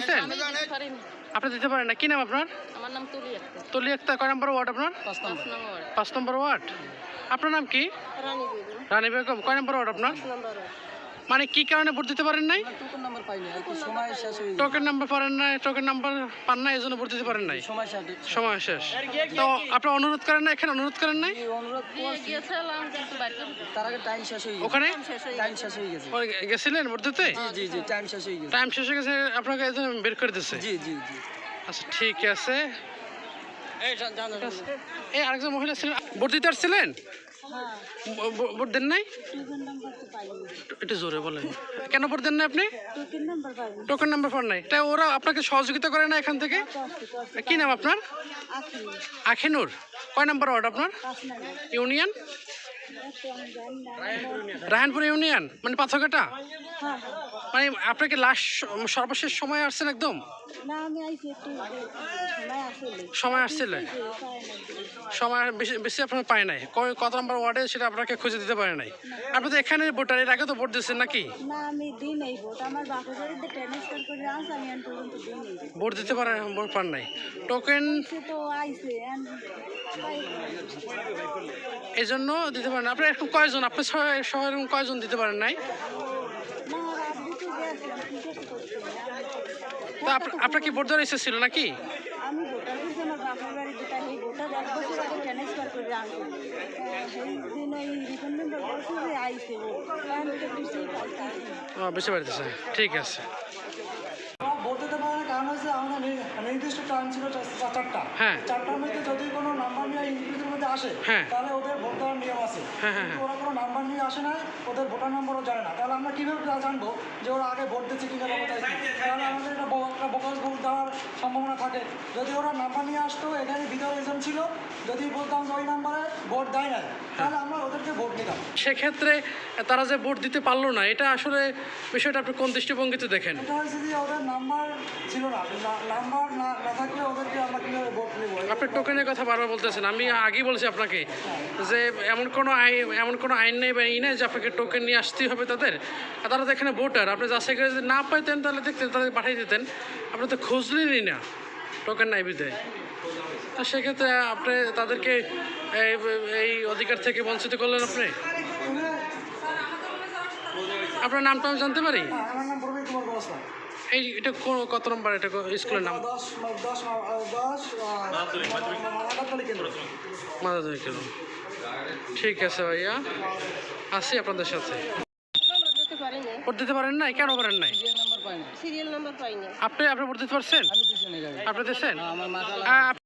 দিচ্ছেন। আপনি দিতে পারেন না। কি নাম আপনার? আমার নাম তুলি আক্তার। তলি একটা কয় নম্বর ওয়ার্ড আপনার? পাঁচ নম্বর। ওয়ার্ড। আপনার নাম কি? রানী বেগম। রানী বেগম। কয় নম্বর ওয়ার্ড আপনার? মানে কি কারণে ভোট দিতে পারেন নাই? টোকন নাম্বার পাইনি আর কি সময় শেষ হয়ে টোকেন নাম্বার পারেন নাই টোকেন নাম্বার পান না এই জন্য ভোট দিতে পারেন নাই? সময় শেষ সময় শেষ। তো আপনি অনুরোধ করেন না এখানে অনুরোধ করেন নাই? অনুরোধ গিয়েছিলাম কিন্তু তার আগে টাইম শেষ হয়ে গেছে। ওখানে? টাইম শেষ হয়ে গেছে। গেছিলেন ভোট দিতে? জি জি জি টাইম শেষ হয়ে গেছে। টাইম শেষ হয়ে গেছে আপনাকে বের করে দিচ্ছে জি জি জি। আচ্ছা ঠিক আছে। এই আরেকজন মহিলা ছিলেন। ভোট দিতে আসছিলেন? ভো- ভোট দেন নাই? একটু জোরে বলেন। কেন ভোট দেন না আপনি? টোকেন নাম্বার পান নাই। তাই ওরা আপনাকে সহযোগিতা করে না এখান থেকে? কি নাম আপনার? আখিনুর। কয় নাম্বার ওয়ার্ড আপনার? ইউনিয়ন? রায়নপুর ইউনিয়ন? মানে পাথরঘাটা? মানে আপনাকে লাস্ট সর্বশেষ সময় আসছেন একদম? সময় আসছিল সময় বেশি বেশি আপনার পায় নাই। কত নম্বর ওয়ার্ডে সেটা আপনাকে খুঁজে দিতে পারে নাই। আপনি তো এখানে ভোটার এর আগে তো ভোট দিচ্ছেন নাকি? ভোট। দিতে পারেন ভোট পান নাই। টোকেন এই জন্য দিতে পারেন আপনি এরকম কয়জন? আপনি শহরে এরকম কয়জন দিতে পারেন নাই? তো আপনার কি ভোট দেওয়ার ইচ্ছা ছিল নাকি? আমি ভোটার করছি আমার বাড়ি যেটা সেই ভোটার এক বছর আগে ট্রান্সফার করে আনছে। সেই দিন ওই রিটার্ন মেম্বার বলছে যে আইছে ও। এখন তো বুঝতেই পারছি ও, বেশি ঠিক আছে। ভোট দিতে আমাদের নির্দিষ্ট ছিল চারটা হ্যাঁ। চারটার মধ্যে যদি কোনো নাম্বার নিয়ে মধ্যে আসে হ্যাঁ। তাহলে ওদের ভোট দেওয়ার নিয়ম আছে। হ্যাঁ, কিন্তু ওরা কোনো নাম্বার নিয়ে আসে না ওদের ভোটার নম্বরও জানে না। তাহলে আমরা কীভাবে জানব যে ওরা আগে ভোট দিচ্ছে কিনা? তাহলে আমাদের এটা একটা বোকাস ভোট দেওয়ার সম্ভাবনা থাকে। যদি ওরা নাম্বার নিয়ে আসতো এখানে ভিতরে এজেন্ট ছিল যদি বলতাম যে ওই নাম্বারে ভোট দেয় না তাহলে আমরা ওদেরকে ভোট দিতাম। সেক্ষেত্রে তারা যে ভোট দিতে পারল না এটা আসলে বিষয়টা আপনি কোন দৃষ্টিভঙ্গিতে দেখেন? এটা হয়েছে যে ওদের নাম্বার ছিল না না- নাম্বার না না থাকলে ওদেরকে আমরা কীভাবে ভোট নেব আপনি টোকেনের কথা বারবার বলতেছেন আমি আগেই বলছি আপনাকে যে এমন কোনো আইন এমন কোনো আইন নেই বা ই নেই যে আপনাকে টোকেন নিয়ে আসতেই হবে তাদের। আর তারা তো এখানে ভোটার আপনি যাচাই করে যদি না পাইতেন তাহলে দেখতেন তাদের পাঠিয়ে দিতেন। আপনি তো খুঁজলেনই না টোকেন নাই বিদায় তো সেক্ষেত্রে আপনি তাদেরকে এই অধিকার থেকে বঞ্চিত করলেন আপনি? আপনার নামটা আমি জানতে পারি? হ্যাঁ, আমার নাম প্রবীর কুমার ব্যবস্থা এই এটা কোন- কত নম্বর এটা স্কুলের নাম? দশ দশ দশ মাদারতলি কেন্দ্র। ঠিক আছে ভাইয়া আসি আপনাদের সাথে। ভোট দিতে পারেন নাই? কেন পারেন নাই? নাম্বার পাই না সিরিয়াল নাম্বার পাইনি। আপনি আপনি ভোট দিতে পারছেন? আপনি দিচ্ছেন?